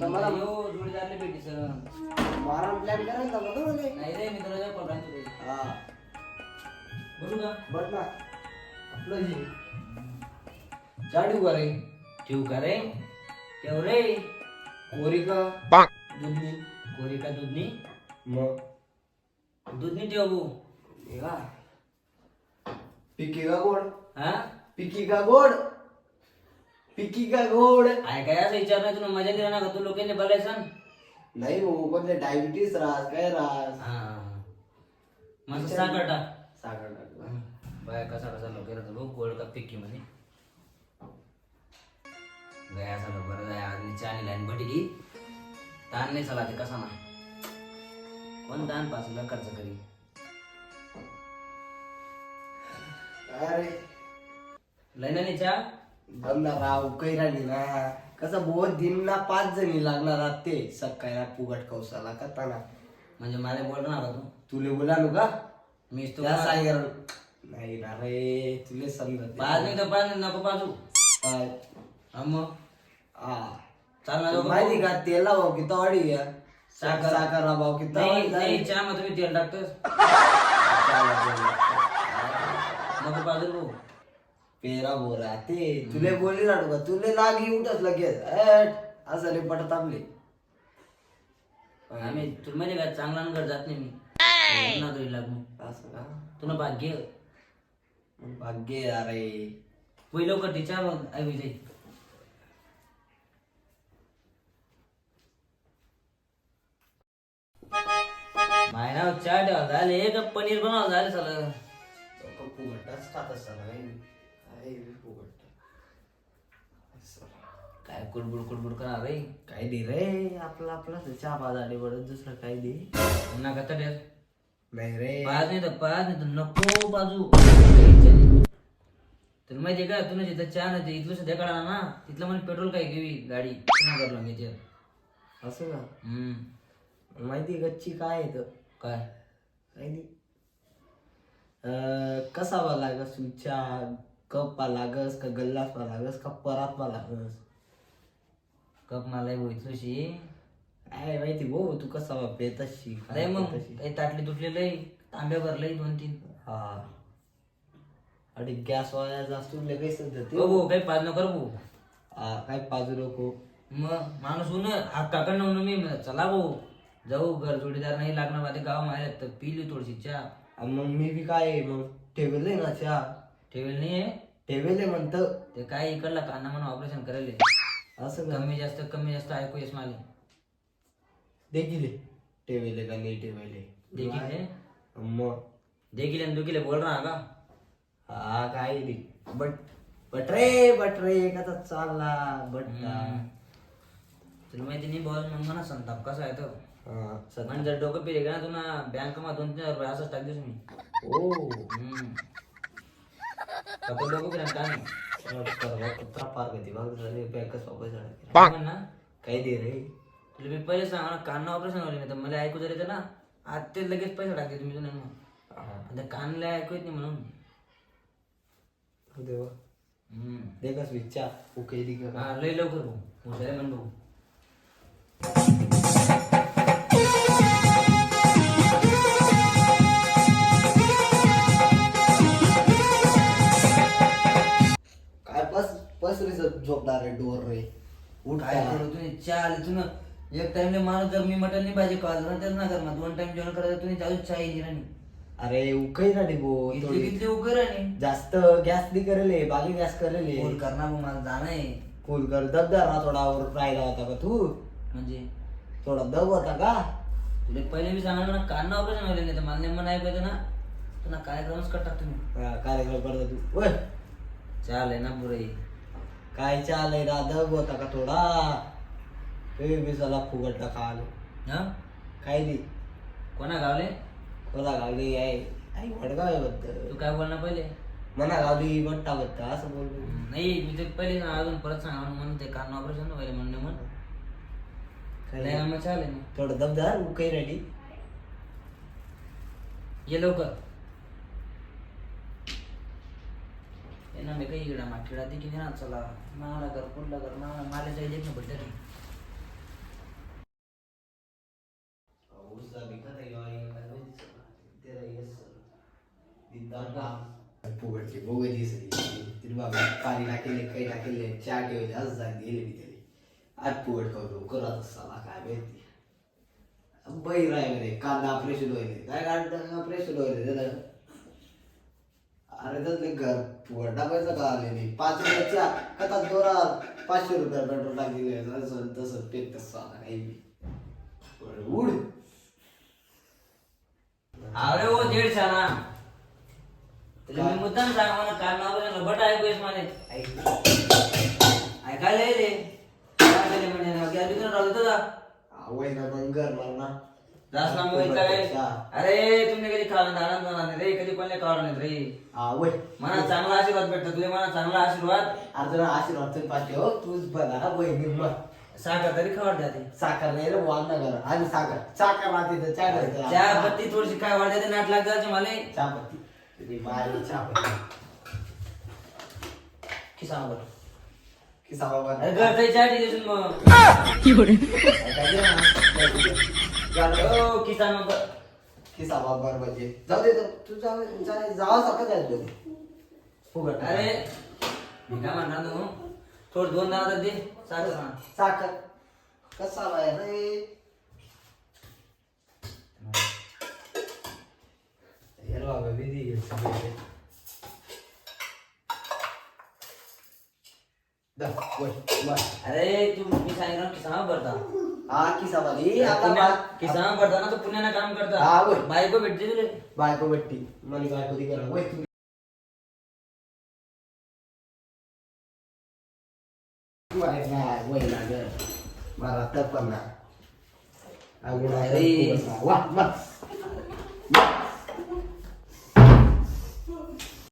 जायचं बारा प्लॅन करायचा का तो. रे? नाही रे मी तुला कॉल राहतो हा. बघू का? बघ ना. आपलं हे. जाडी उभा रे? ठेवू का रे? ठेव रे. कोरी का दुधनी. कोरी का दूधनी. मग दूधनी ठेव भाऊ. हे का पिकी का गोड? हा? पिकी का गोड? पिकी का गोड काय काय असं विचार नाही तुला मजा दिला ना का? तू लोकांनी बोलायचं नाही भाऊ कोणते डायबिटीस राहस काय राहस हा. मस्त साखर टाक. साखर टाकला बाय कसा कसा लोक बघ गोल्ड कप पिक्की मध्ये गया झालं बरं जाय आधी चानी लाईन भटली ताण नाही चला ते कसा ना. कोण ताण पाचला खर्च करी अरे. लैना चा बंदा राव कैराणी ना. कसं बहुत दिन ना पाच जणी लागणार आहात ते. सकाळी फुगट कौसाला करताना. म्हणजे मला बोल ना का तू तुले बोलालो का? मीच तू त्या सांगेल नाही ना रे तुले समजत पाच नाही तर पाच नाही नको पाचू काय? हा मग? हा. चाल ना दोघं माहिती का तेला भाव किती वाढी घ्या साखर. साखर भाव किती नाही नाही चहा तुम्ही तेल टाकतोस नको पाचू भाऊ. पेरा बोरा ते तुले बोलली ना का? तुले लागी उठच लगेच. ऍट, असं रे पटत आपले आम्ही तुला माहिती का चांगला नगर जात नाही मी. ना तरी लागून असं का? तुला भाग्य मग भाग्य आहे अरे. होई लवकर ती चहा मग आई जाई मायना चहा ठेवा झाले का पनीर बनवा झाले सगळं. लोकं फुगटच खात असतात काय कुडबुड कुडबुड करणार रे? काय दे रे आपला आपला चहा पाजाडे बडत दुसरं काय दे नका तर नाही रे. पाच नाही तर पाच नाही तर नको बाजू. तुला माहितीये का तुला जिथं चहा नाही इथलं सध्या काढा ना तिथलं म्हणजे पेट्रोल काय घेवी गाडी. पुन्हा करलो मी ते असं का? हम्म. माहिती गच्ची काय येत काय? काय नाही. अं, कसा बा लागस तू चहा? कप पा लागस का गल्लास लागस का परात पा लागस? कप मला बोलतोशी काय माहिती भाऊ तू कसा बा पेतशी अरे मग काही ताटली तुटली लय तांब्या भरलंय दोन तीन. हा. आणि गॅस वाया जास्त उरले काही सध्या ते. हो भाऊ काही पाच नको करू भाऊ. हा, काय पाजू नको. मग माणूस उन हक्काकडनं म्हणून मी चला भाऊ. जाऊ घर जोडीदार नाही लागणार माझे गाव माहेर तर पिली थोडीशी चहा. मग मी बी काय मग ठेवले ना चहा. ठेवेल नाहीये. ठेवले म्हणत. ते काय इकडला काना म्हणून ऑपरेशन करायला. असं का? कमी जास्त कमी जास्त ऐकू येस मला. देखील ठेवले का नाही ठेवले? देखील मग देखील आणि दुखीले बोल रहा का? हा काय नाही. बट बट रे बट रे कसा चालला बट तुला माहिती नाही बोल मग म्हणा संताप कसा आहे तो? हा म्हणजे जर डोकं पिले का ना तुला बँक दोन तीन हजार रुपये असंच टाक देस मी. ओ. हम्म. काय म्हण ना काय दे रे. तुला मी पहिले सांगा ना कान ऑपरेशन नाही तर मला ऐकू जर ना आज ते लगेच पैसे टाकते तुम्ही तुला आता कानला ऐकू येत नाही म्हणून. हो देवा. देखस विचार ओके हा लय लवकर भाऊ भाऊ उठ काय? करू तुम्ही चहा आले तुम्ही एक टाइमले माणूस जर मी मटन नाही पाहिजे काल ना तर ना करणार दोन टाइम जेवण करायचं तुम्ही जाऊ चहा येईल आणि अरे उकई ना बो इथली किती उकर आणि जास्त गॅस दी करेले बागी गॅस करेले. फोन करणार मग मला जाणं आहे. फुल कर दबदार ना थोडा वर राहिला होता का तू? म्हणजे? थोडा दब होता का? तुला पहिले मी सांगितलं ना कान ऑपरेशन होईल नाही तर मला नेमकं नाही पाहिजे ना. तर ना कार्यक्रमच करतात तुम्ही. हा, कार्यक्रम करता तू. ओय. चाल आहे ना पुरे. काय चालय दब होता का थोडा? ए बिसाला फुगटला खाल. हा? काय दे कोणा गावले? कोणा गावली? आहे आई वडगाव आहे बद्दल तू काय बोलणार पहिले? मना गावली बट्टा बद्दल असं बोललो. नाही मी ते पहिले सांग अजून परत सांगा म्हणून ते कान ऑपरेशन व्हायला म्हणणे म्हण काय मग चालेल. थोडं दबदार उकई रेडी ये लवकर. आम्ही काही इकडं माखेडा देखील ना चला. माला कर कुठला कर माला माला जाई देख ना बटर फुगटली भोग दिसली बाबा पाणी टाकेले काही टाकेले चहा ठेवले आज गेले मी त्याले. आज फुगट खाऊ करत असताना काय माहिती. बैर आहे म्हणे कांदा होईल. काय कांदा ऑपरेशन धुवायले त्याला अरे त्यातले घर टाकायचं का आले नाही? पाच रुपयाच्या कथा दोरा पाचशे रुपया पेट्रोल टाकले असं तसं पेट तसं काही उड अरे ओ दीड ना त्याच्या मी मुद्दाम सांग मला काल नाव बट ऐकू येस मला ऐकायला येते काय केले म्हणजे ना गॅस बिकून राहू देतो का आवय ना मग घर मला ना काय? अरे तुम्ही कधी काढून आनंद होणार रे? कधी कोणले काढून येत रे? मला चांगला आशीर्वाद भेटतो तुझे मला चांगला आशीर्वाद. अर्जुन आशीर्वाद तर पाठे हो तूच बघा बहिणी साखर तरी खबर जाते साखर नाही रे वाढ कर आणि साखर. साखर राहते तर चहा करायचं. चहा पत्ती थोडीशी काय वाढते नाट लागते मला. चहापत्ती तुझी बारी चहापत्ती की सांग बरं किसा बाबा. अरे घरचं चहा दिली मग. हो किसान किसा बाबा म्हणजे जाऊ दे तू जाऊ जा- जावा सारखं जायचं फुगट अरे मी काय म्हणणार तू? थोडं दोन दाना दे. साखर सांग. साखर कसा आहे रे? यार बाबा विधी घेऊन सगळे. दा, वय, बर. अरे तू मी सांगितलं किसान भरता हा किसा बाली आता किसान भरता ना तू पुण्याला काम हा, करता होय. बायको भेटते तुले? बायको भेटती. मला बायको ती करा वय ना, ग. मला अरे. वा वा